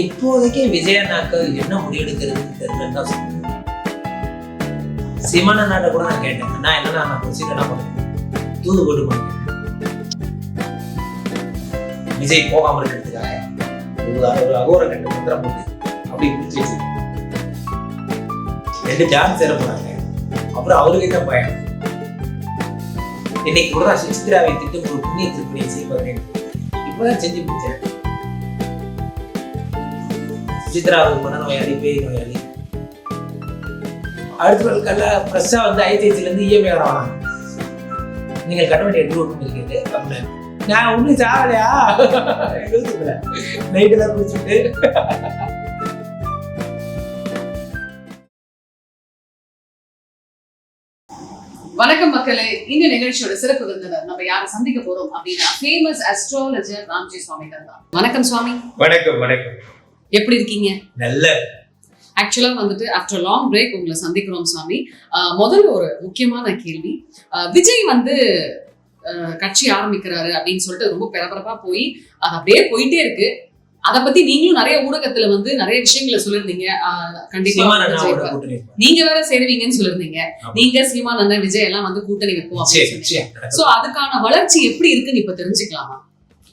இப்போதைக்கு விஜயண்ணாக்கு என்ன முடிவெடுக்கிறதுன்னு தெரியலன்னு தான் சொல்லுவேன் சிமான நாட்டை கூட நான் கேட்டேன். நான் என்னன்னா நான் ப்ரொசீட் பண்ணுவேன் தூது போட்டு பண்ணுவேன் விஜய் போகாம இருக்கிறதுக்காக ஒரு அகோர கட்டு மந்திரம் போட்டு அப்படி பிடிச்சி வச்சு ரெண்டு சான்ஸ் சேர அப்புறம் அவருக்கு என்ன பயம்? இன்னைக்கு கூட நான் சுசித்ராவை திட்டம் ஒரு புண்ணிய திருப்பணியை செய்வாங்க இப்பதான் செஞ்சு முடிச்சேன். சுசித்ரா ஒரு மனநோயாளி பேய் நோயாளி. அடுத்த நாள் காலைல ஃப்ரெஷ்ஷா வந்து ஐசிஐசில இருந்து இஎம்ஐ வராங்க. நீங்கள் கட்ட வேண்டிய ஒன்றும் இருக்குது அப்படின்னு நான் ஒன்றும் சாகலையா? எழுதுக்கல நைட்டு தான் குடிச்சுட்டு வணக்கம் மக்களே. இந்த நிகழ்ச்சியோட சிறப்பு விருந்தினர் நம்ம யாரை சந்திக்க போறோம் அப்படின்னா ஃபேமஸ் அஸ்ட்ராலஜர் ராம்ஜி சுவாமிகள் தான். வணக்கம் சுவாமி. வணக்கம் வணக்கம். எப்படி இருக்கீங்க? நல்ல. ஆக்சுவலா வந்துட்டு ஆஃப்டர் லாங் பிரேக் உங்களை சந்திக்கிறோம் ஆஹ் முதல்ல ஒரு முக்கியமான கேள்வி. விஜய் வந்து கட்சி ஆரம்பிக்கிறாரு அப்படின்னு சொல்லிட்டு ரொம்ப பரபரப்பா போய் அது அப்படியே போயிட்டே இருக்கு. அத பத்தி நீங்களும் நிறைய ஊடகத்துல வந்து நிறைய விஷயங்களை சொல்லிருந்தீங்க கண்டிப்பா நீங்க வேற சேருவீங்கன்னு சொல்லிருந்தீங்க. நீங்க சீமான் அண்ணன் விஜய் எல்லாம் வந்து கூட்டணி வைப்போம். சோ அதுக்கான வளர்ச்சி எப்படி இருக்குன்னு இப்ப தெரிஞ்சுக்கலாமா?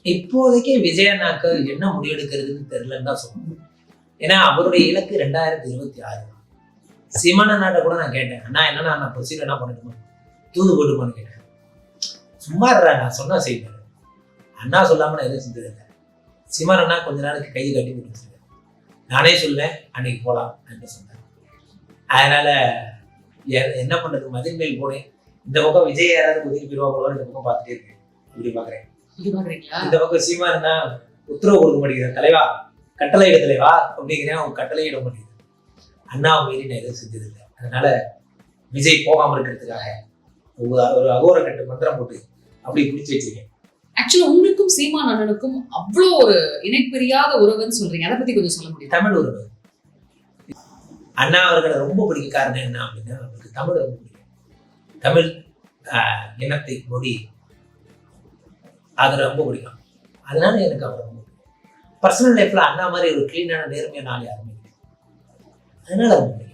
இப்போதைக்கு விஜயண்ணாக்கு என்ன முடிவெடுக்கிறதுன்னு தெரியலன்னு தான் சொல்லணும். ஏன்னா அவருடைய இலக்கு ரெண்டாயிரத்தி இருபத்தி ஆறு. சீமான நாட்டை கூட நான் கேட்டேன். அண்ணா என்னன்னா நான் ப்ரொசீட் என்ன பண்ணட்டுமா? தூது போட்டுமான்னு கேட்டேன். சும்மா இருறா நான் சொன்னா செய்வார் அண்ணா சொல்லாம நான் எதுவும் செஞ்சதில்லை சீமான் அண்ணா கொஞ்ச நாளைக்கு கை கட்டி போட்டு நானே சொல்வேன் அன்னைக்கு போகலாம் அப்படின்னு சொன்னேன் அதனால எ- என்ன பண்ணுறது மதில் மேல் போனேன். இந்த பக்கம் விஜய் யாராவது ஒதுக்கி போயிடுவாங்களோ இந்த பக்கம் பார்த்துட்டே இருக்கேன். இப்படி பார்க்குறேன். இந்த பக்கம் சீமா இருந்தா உத்தரவு கொடுக்க மாட்டேங்கிறேன் தலைவா கட்டளை இட தலைவா அப்படிங்கிறேன் அவன் கட்டளை இட மாட்டேங்குது. அண்ணாவை மீறி நான் எதுவும் செஞ்சதில்லை. அதனால விஜய் போகாம இருக்கிறதுக்காக ஒரு- அகோர கட்டு மந்திரம் போட்டு அப்படி பிடிச்சி வச்சிருக்கேன். ஆக்சுவலா உங்களுக்கும் சீமான் அண்ணனுக்கும் அவ்வளோ ஒரு இணைப்பிரியாத உறவுன்னு சொல்றீங்க. அதை பத்தி கொஞ்சம் சொல்ல முடியுமா? தமிழ் உறவு. அண்ணா அவர்களை ரொம்ப பிடிக்க காரணம் என்ன அப்படின்னா அவருக்கு தமிழ் ரொம்ப பிடிக்கும். தமிழ் இனத்தை மொழி அது ரொம்ப பிடிக்கும். அதனால எனக்கு அவர் ரொம்ப பிடிக்கும். பர்சனல் லைஃப்பில் அண்ணா மாதிரி ஒரு க்ளீனான நேர்மையான ஆள் யாருமே அதனால ரொம்ப பிடிக்கும்.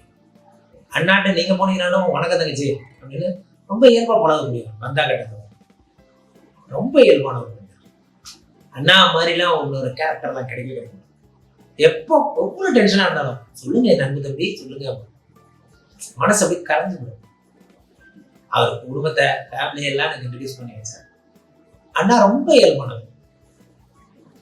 அண்ணாட்ட நீங்கள் போனீங்கன்னாலும் வணக்கம் தங்கச்சி அப்படின்னு ரொம்ப இயல்பாக பழக முடியும் வந்தா கட்டத்தில் ரொம்ப இயல்பானவர் அண்ணா மாதிரிலாம் இன்னொரு கேரக்டர்லாம் கிடைக்கவே கிடைக்கும் எப்போ எவ்வளோ டென்ஷனாக இருந்தாலும் சொல்லுங்க என் நண்பு தம்பி சொல்லுங்க மனசு அப்படியே கரைஞ்சு போடும் அவர் குடும்பத்தை ஃபேமிலியெல்லாம் எனக்கு இன்ட்ரடியூஸ் பண்ணி வச்சார். அண்ணா ரொம்ப இயல்பானவர்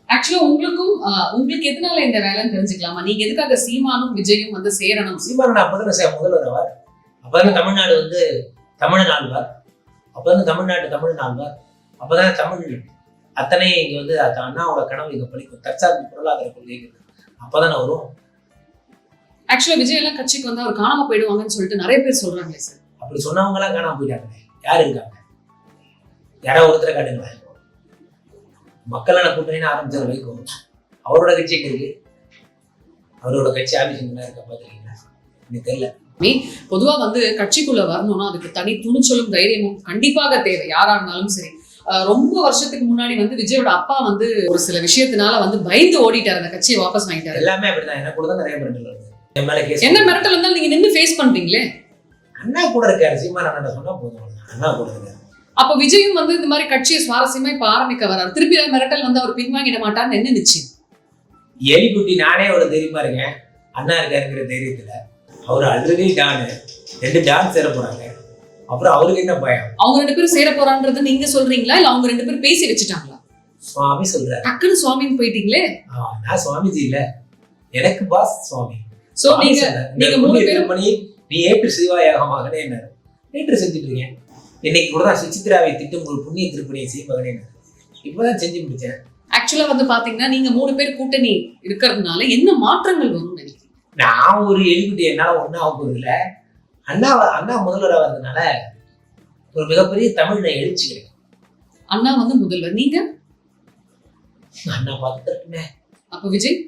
ஆக்சுவலா உங்களுக்கும் உங்களுக்கு எதனால இந்த வேலைன்னு தெரிஞ்சுக்கலாமா? நீங்க எதுக்காக சீமானும் விஜயும் வந்து சேரணும்? சீமானன் அப்பதான் சே- முதல்வர் அவர் அப்பதான் தமிழ்நாடு வந்து தமிழன் ஆழ்வார் அப்பதான் தமிழ்நாட்டு தமிழன் ஆழ்வார் அப்பதான் தமிழ் அத்தனை இங்க வந்து அண்ணாவோட கனவு இங்க பழிக்கும். தற்சார்பு பொருளாதார கொள்கைகள் அப்பதானே வரும் ஆக்சுவலா விஜய் எல்லாம் கட்சிக்கு வந்து அவர் காணாம போயிடுவாங்கன்னு சொல்லிட்டு நிறைய பேர் சொல்றாங்களே சார். அப்படி சொன்னவங்க எல்லாம் காணாம போயிட்டாங்க யாரு இருக்காங்க? யாராவது ஒருத்தரை காட்டுங்களேன். மக்களான கூட்டணின்னு ஆரம்பிச்சது வைக்கும் அவரோட கட்சி எங்க இருக்கு. அவரோட கட்சி எங்க இருக்கா பாத்துருக்கீங்களா எனக்கு தெரியல. பொதுவா வந்து கட்சிக்குள்ள வரணும்னா அதுக்கு தனி துணிச்சலும் தைரியமும் கண்டிப்பாக தேவை. யாரா இருந்தாலும் சரி. ரொம்ப வருஷத்துக்கு முன்னாடி வந்து விஜயோட அப்பா வந்து ஒரு சில விஷயத்தினால வந்து பயந்து ஓடிட்டாரு. அந்த கட்சியை வாபஸ் வாங்கிட்டாரு. எல்லாமே அப்படிதான். எனக்கு கூட தான் நிறைய மிரட்டல் என்ன மிரட்டல் இருந்தாலும் நீங்க நின்னு ஃபேஸ் பண்றீங்களே அண்ணா கூட இருக்காரு. சீமான் அண்ணா சொன்னா போதும். அண்ணா கூட இருக்காரு. அப்ப விஜயும் வந்து இந்த மாதிரி கட்சியை சுவாரஸ்யமா இப்ப ஆரம்பிக்க வராரு திருப்பி மிரட்டல் வந்து அவர் பின்வாங்கிட மாட்டார்னு என்ன நிச்சயம்? எலிக்குட்டி நானே அவ்வளவு தைரியமா இருக்கேன். அண்ணா இருக்காருங்கிற தைரியத்துல அவர் ஆல்ரெடி டானு ரெண்டு டான் சேர போறாங்க. அப்புறம் அவருக்கு என்ன பயம்? அவங்க ரெண்டு பேரும் சேர போறான்றது நீங்க சொல்றீங்களா? இல்ல அவங்க ரெண்டு பேரும் பேசி வச்சுட்டாங்களா? சுவாமி சொல்றாரு. டக்குன்னு சுவாமின்னு போயிட்டீங்களே? நான் சுவாமிஜி இல்ல. எனக்கு பாஸ் சுவாமி. சோ நீங்க நீங்க மூணு பேரும் திருமணி நீ ஏற்று சிவாயாக மகனே ஏற்று செஞ்சுட்டு இருக்கேன். இன்னைக்கு கூட நான் சுசித்ராவை திட்டம் ஒரு புண்ணிய திருப்பணியை செய்ய மகனே இப்பதான் செஞ்சு முடிச்சேன். ஆக்சுவலா வந்து பாத்தீங்கன்னா நீங்க மூணு பேர் கூட்டணி இருக்கிறதுனால என்ன மாற்றங்கள் வரும்னு நினைக்கிறீங்க? நான் ஒரு எலிக்குட்டி என்னால ஒன்றும் ஆக போறது இல்ல அண்ணா அண்ணா முதல்வராக வந்ததுனால ஒரு மிகப்பெரிய தமிழ்ல எழுச்சி கிடைக்கும். அண்ணா வந்து முதல்வர். நீங்க? அண்ணா பார்த்துட்டுமே அப்ப விஜய்?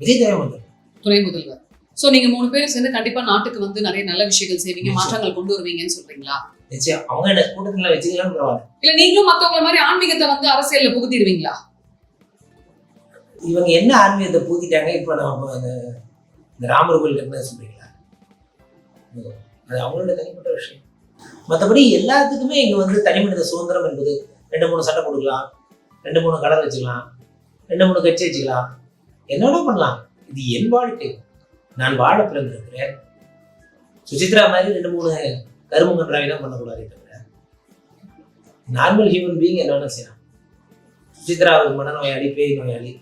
விஜய் தேவை முதல்வர். துணை முதல்வர். சோ நீங்க மூணு பேரும் சேர்ந்து கண்டிப்பா நாட்டுக்கு வந்து நிறைய நல்ல விஷயங்கள் செய்வீங்க. மாற்றங்கள் கொண்டு வருவீங்கன்னு சொல்றீங்களா? நிச்சயம். அவங்க என்ன கூட்டத்துல வச்சுக்கலாம்னு பரவாயில்ல இல்ல நீங்களும் மத்தவங்கள மாதிரி ஆன்மீகத்தை வந்து அரசியல்ல புகுத்திடுவீங்களா? இவங்க என்ன ஆன்மீகத்தை பூத்திட்டாங்க இப்போ நம்ம இந்த ராமர் கோயில் கட்டினது சொல்றீங்களா? அது அவங்களோட தனிப்பட்ட விஷயம். மற்றபடி எல்லாத்துக்குமே இங்கே வந்து தனிமனித சுதந்திரம் என்பது ரெண்டு மூணு சட்டை கொடுக்கலாம் ரெண்டு மூணு கடை வச்சுக்கலாம். ரெண்டு மூணு கட்சி வச்சுக்கலாம். என்னோட பண்ணலாம். இது என் வாழ்க்கை. நான் வாழ பிறந்திருக்கிறேன். சுசித்ரா மாதிரி ரெண்டு மூணு கருமங்கன்றாங்க தான் பண்ணக்கூடாதே தவிர நார்மல் ஹியூமன் பீயிங் என்ன வேணா செய்யலாம். சுசித்ரா ஒரு மனநோயாளி பேய் நோயாளி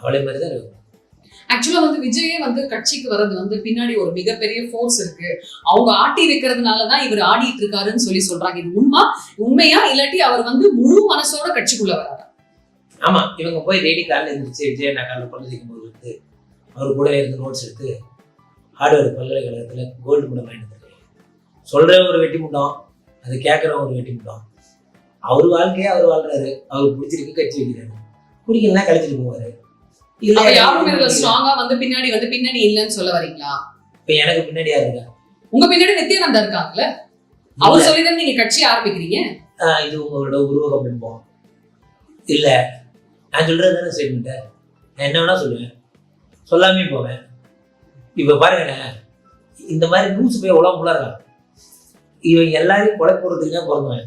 அவளை மாதிரி தான் இருக்கும் ஆக்சுவலா வந்து விஜயே வந்து கட்சிக்கு வர்றது வந்து பின்னாடி ஒரு மிகப்பெரிய ஃபோர்ஸ் இருக்கு. அவங்க ஆட்டி வைக்கிறதுனாலதான் இவர் ஆடிட்டு இருக்காருன்னு சொல்லி சொல்றாங்க. இது உண்மை? உண்மையா? இல்லாட்டி அவர் வந்து முழு மனசோட கட்சிக்குள்ள வராரு ஆமா இவங்க போய் டெய்லி காலையில் எழுந்திரிச்சு விஜய் நான் காலையில் போது வந்து அவர் கூட இருந்து நோட்ஸ் எடுத்து ஹார்ட்வேர் பல்கலைக்கழகத்தில் கோல்டு முடம் வாங்கிட்டு சொல்ற ஒரு வெட்டி முட்டம் அது கேட்குற ஒரு வெட்டி முட்டம் அவர் வாழ்க்கையே அவர் வாழ்றாரு அவருக்கு பிடிச்சிருக்கு கட்சி வைக்கிறாரு. பிடிக்கலன்னா கழிச்சிட்டு போவாரு. இல்ல யாருமே இதுல ஸ்ட்ராங்கா வந்து பின்னாடி வந்து பின்னணி இல்லைன்னு சொல்ல வரீங்களா? இப்ப எனக்கு பின்னாடி யாரு இருக்கா? உங்க பின்னாடி நித்யானந்தா இருக்காங்கல்ல? அவர் சொல்லிதான் நீங்க கட்சி ஆரம்பிக்கிறீங்க? இது உங்களோட உருவகம் பிம்பம். இல்ல நான் சொல்றது தானே ஸ்டேட்மெண்ட் நான் என்ன வேணா சொல்லுவேன். சொல்லாமே போவேன். இப்ப பாருங்கண்ணே இந்த மாதிரி நியூஸ் போய் உலகம் ஃபுல்லா இருக்கான் இவன் எல்லாரையும் கொலை போடுறதுக்கு தான் பிறந்தவன்.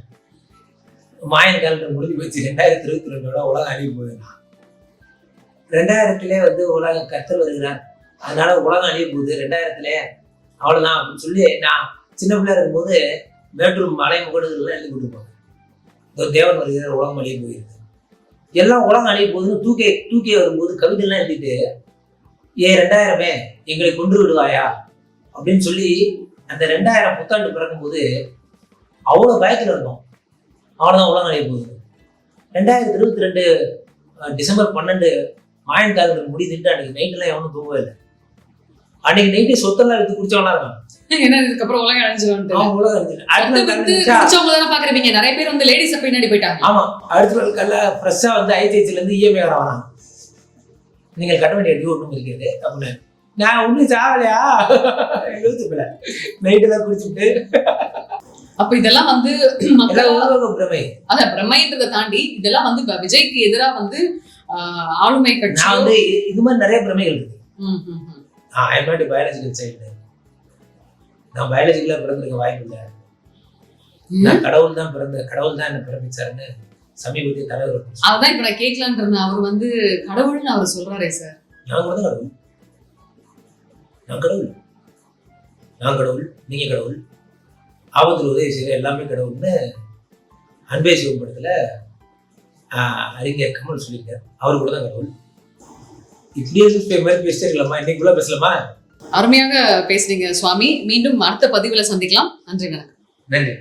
மாயன் காலத்தை முடிஞ்சு போச்சு. ரெண்டாயிரத்தி இருபத்தி ரெண்டோட உலகம் அழிவு போகுதுண்ணா ரெண்டாயிரத்திலே வந்து உலகம் கத்தர் வருகிறார். அதனால உலகம் அழிய போகுது. ரெண்டாயிரத்திலே அவ்வளோதான் அப்படின்னு சொல்லி நான் சின்ன பிள்ளையா இருக்கும்போது மேட்டூர் மலை முகடுகள்லாம் எழுதி கொடுப்பாங்க. இதோ தேவன் வருகிறார் உலகம் அழிய போயிருது எல்லாம் உலகம் அழிய போகுதுன்னு தூக்கி தூக்கி வரும்போது கவிதைலாம் எழுதிட்டு ஏ ரெண்டாயிரமே எங்களை கொன்று விடுவாயா? அப்படின்னு சொல்லி அந்த ரெண்டாயிரம் புத்தாண்டு பிறக்கும்போது அவ்வளோ பயத்தில் இருந்தோம். அவ்வளோதான் உலகம் அழிய போகுது. ரெண்டாயிரத்தி இருபத்தி ரெண்டு டிசம்பர் பன்னெண்டு மாயன் காலங்கள் முடிதுட்டு அன்னைக்கு நைட்டெல்லாம் எவனும் தூங்கவே இல்லை. அன்னைக்கு நைட்டு சொத்தெல்லாம் வித்து குடிச்சவனா இருக்கான். ஏன்னா இதுக்கப்புறம் உலகம் அழிஞ்சிடும் நிறைய பேர் வந்து லேடிஸ் பின்னாடி போயிட்டாங்க. ஆமா அடுத்த நாள் காலைல வந்து ஐசிஐசில இருந்து இஎம்ஐ வரான். நீங்கள் கட்ட வேண்டிய டியூ ஒன்றும் இருக்கிறது அப்படின்னு. நான் ஒன்றும் சாவலையா? யோசிப்பில நைட்டெல்லாம் குடிச்சுட்டு அப்ப இதெல்லாம் வந்து பிரமை. அத பிரம்மைன்றதை தாண்டி இதெல்லாம் வந்து விஜய்க்கு எதிரா வந்து ஆளுமை கட்சி நான் வந்து இது மாதிரி நிறைய பிரமைகள் இருக்கு. ம், ம், ம். நான் ஐம் நாட் பயாலஜிக்கல் சைல்டு நான் பயாலஜிக்கலாக பிறந்திருக்க வாய்ப்பு இல்லை. நான் கடவுள் தான் பிறந்த கடவுள் தான் என்ன பிறப்பிச்சாருன்னு சமீபத்திய தலைவர். அதான் இப்ப நான் கேட்கலான் இருந்தேன். அவர் வந்து கடவுள்னு அவர் சொல்றாரே சார். நான் கூட தான் கடவுள் நான் கடவுள். நான் கடவுள் நீங்க கடவுள். ஆபத்தில் உதவி செய்கிற எல்லாமே கடவுள்னு அன்பே சிவம் படத்துல அறிஞர் கமல் சொல்லியிருக்கார். அவர் கூட தான் கடவுள். இப்படியே மாதிரி பேசிட்டே இருக்கலாமா இன்னைக்குள்ள பேசலாமா? அருமையாக பேசுறீங்க சுவாமி. மீண்டும் அடுத்த பதிவுல சந்திக்கலாம். நன்றி வணக்கம். நன்றி.